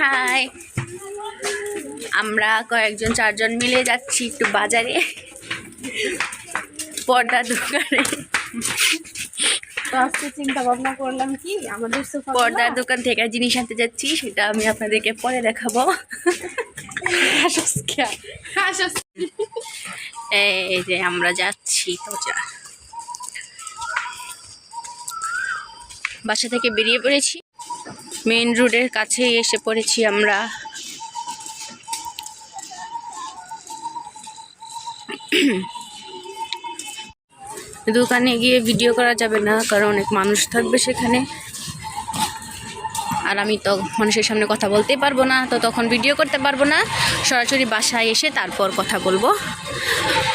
High আমরা কয়েকজন চারজন মিলে যাচ্ছি একটু বাজারে। পর্দা দোকানে। চিন্তা ভাবনা করলাম কি আমাদের পর্দার দোকান থেকে জিনিস আনতে যাচ্ছি সেটা আমি আপনাদেরকে পরে দেখাবো। এই যে আমরা যাচ্ছি বাসা থেকে বেরিয়ে পড়েছি। মেইন রোডের কাছেই এসে পড়েছি আমরা। দোকানে গিয়ে ভিডিও করা যাবে না, কারণ অনেক মানুষ থাকবে সেখানে। আর আমি তো মানুষের সামনে কথা বলতেই পারব না, তো তখন ভিডিও করতে পারব না। সরাসরি বাসায় এসে তারপর কথা বলব।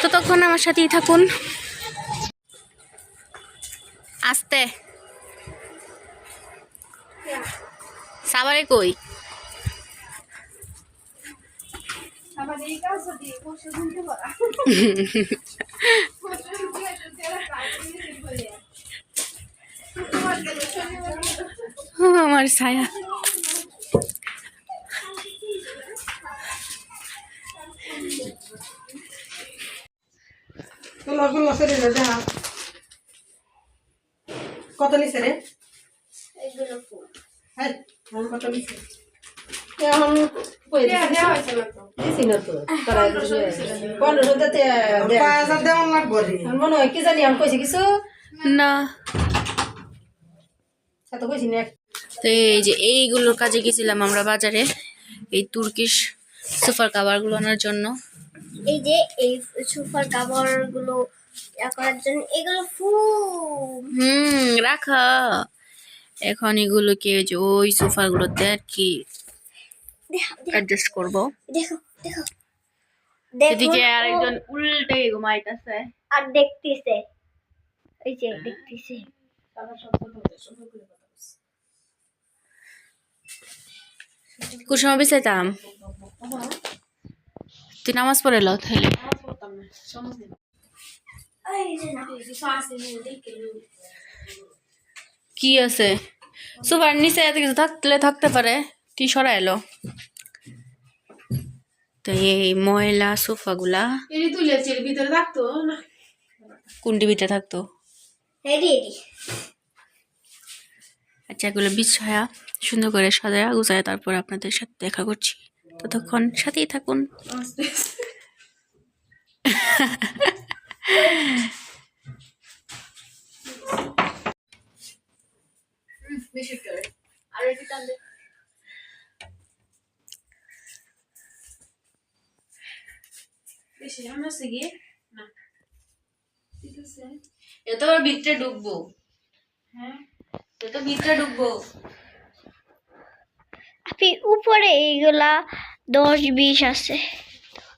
তো তখন আমার সাথেই থাকুন। আসতে। সাবারে কই? আমার ছায়া। কত নিছে রে? হ্যাঁ। না তো তারা পনেরোশো দিতে দেওয়ান লাগবো রে। কি জানি আমি কইছি কিছু? না। এত কইছি না তো এই যে এইগুলোর কাজে গেছিলাম আমরা বাজারে এই তুর্কিশ সোফার কাভারগুলো আনার জন্য। এই যে এই সোফার কাভারগুলো করার জন্য এগুলো ফুল হুম রাখা। এখন এগুলোকে যে ওই সোফাগুলোতে আর কি অ্যাডজাস্ট করব। দেখো এদিকে আরেকজন উল্টে ঘুমাইতেছে। আর দেখতেছে। এই যে দেখতেছে। কুসমা বিছাইতাম। তুই নামাজ পড়ে লো তাহলে। কি আছে? সোফার নিচে এত কিছু থাকলে থাকতে পারে। তুই সরা এলো। তো এই ময়লা সোফাগুলা। ভিতরে রাখতো না? কোন টিভিতে থাকতো। আচ্ছা এগুলো বিছায়া সুন্দর করে সাজায়া গুছায়া তারপর আপনাদের সাথে দেখা করছি। ততক্ষণ সাথেই থাকুন বেশি করে আর এটি টানলে বেশি আমরা আছে গিয়ে না। ঠিক আছে। এত ভিতরে ঢুকবো। হ্যাঁ। এত ভিতরে ঢুকবো। আপনি উপরে এইগুলা দশ বিশ আছে।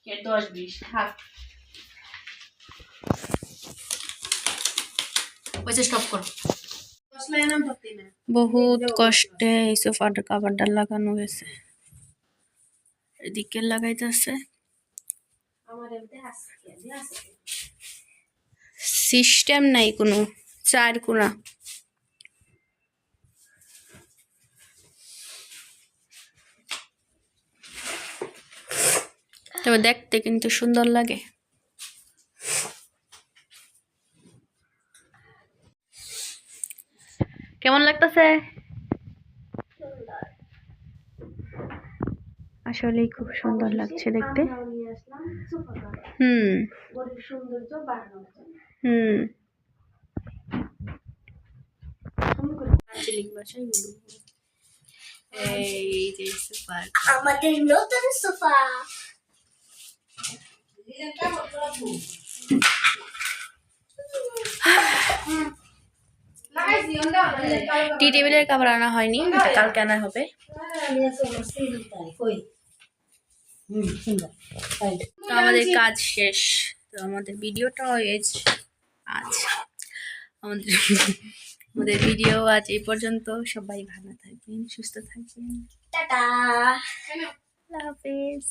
কে দশ বিশ থাক। বহুত কষ্টে এই সোফাটা কাভারটা লাগানো হয়েছে। এদিকে লাগাইতেছে আমার এমনি আসছে আসছে সিস্টেম নাই কোনো চার কোনা। তবে দেখতে কিন্তু সুন্দর লাগে। কেমন লাগতেছে? আসলেই খুব সুন্দর লাগছে দেখতে। হুম। হুম। আমাদের নতুন সোফা। টি টেবিলের কাভার আনা হয়নি এটা কালকে আনা হবে। তো আমাদের কাজ শেষ। তো আমাদের ভিডিওটা এজ আজ। আমাদের আমাদের ভিডিও আজ এই পর্যন্ত। সবাই ভালো থাকবেন সুস্থ থাকবেন। টাটা। আল্লাহ হাফেজ।